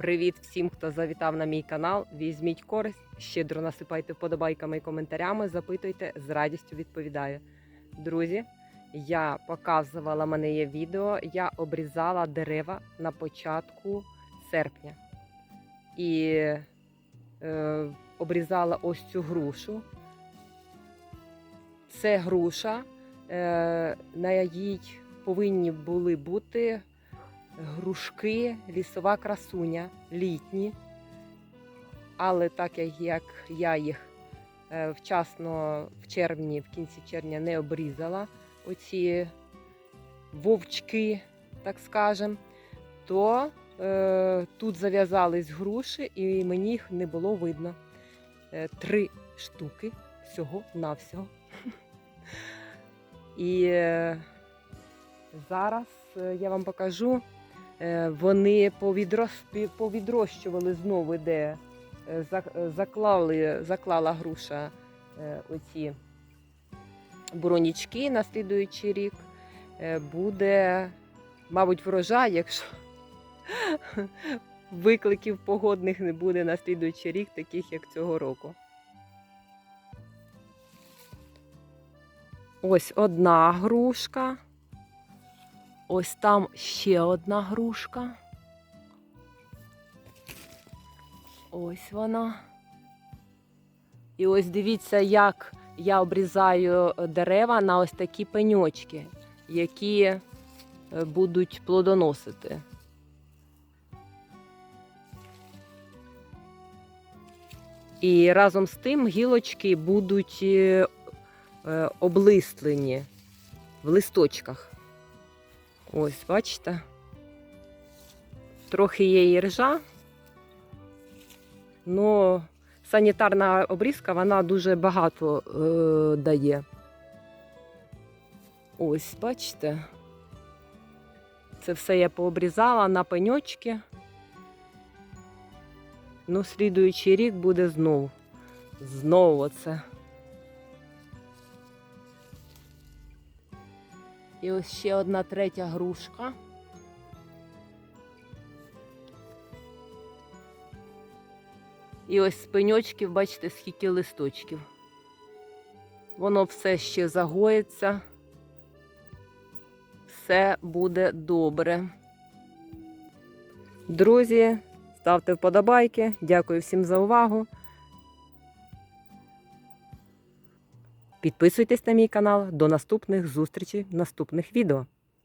Привіт всім, хто завітав на мій канал. Візьміть користь, щедро насипайте вподобайками і коментарями, запитуйте, з радістю відповідаю. Друзі, я показувала мене є відео, я обрізала дерева на початку серпня. І е, обрізала ось цю грушу. Це груша, е, на якій повинні були бути грушки, лісова красуня, літні. Але так як- я їх е, вчасно в червні, в кінці червня не обрізала, оці вовчки, так скажем, то е, тут зав'язались груші і мені їх не було видно. Е, три штуки всього-навсього. І е, зараз я вам покажу. Е, Вони повідрощували знову, де е, зак- заклали, заклала груша е, оці бронічки на слідуючий рік. Буде, мабуть, врожай, якщо викликів погодних не буде на слідуючий рік, таких як цього року. Ось одна грушка. Ось там ще одна грушка. Ось вона. І ось дивіться, як я обрізаю дерева на ось такі пеньочки, які е, будуть плодоносити. І разом з тим гілочки будуть е, е, облистлені в листочках. Ось, бачите? Трохи є і ржа. Ну, санітарна обрізка вона дуже багато е, дає. Ось, бачите? Це все я пообрізала на пеньочки. Ну, слідуючий рік буде знову. Знову це. І ось ще одна третя грушка. І ось з бачите, скільки листочків. Воно все ще загоїться. Все буде добре. Друзі, ставте вподобайки. Дякую всім за увагу. Підписуйтесь на мій канал. До наступних зустрічей наступних відео.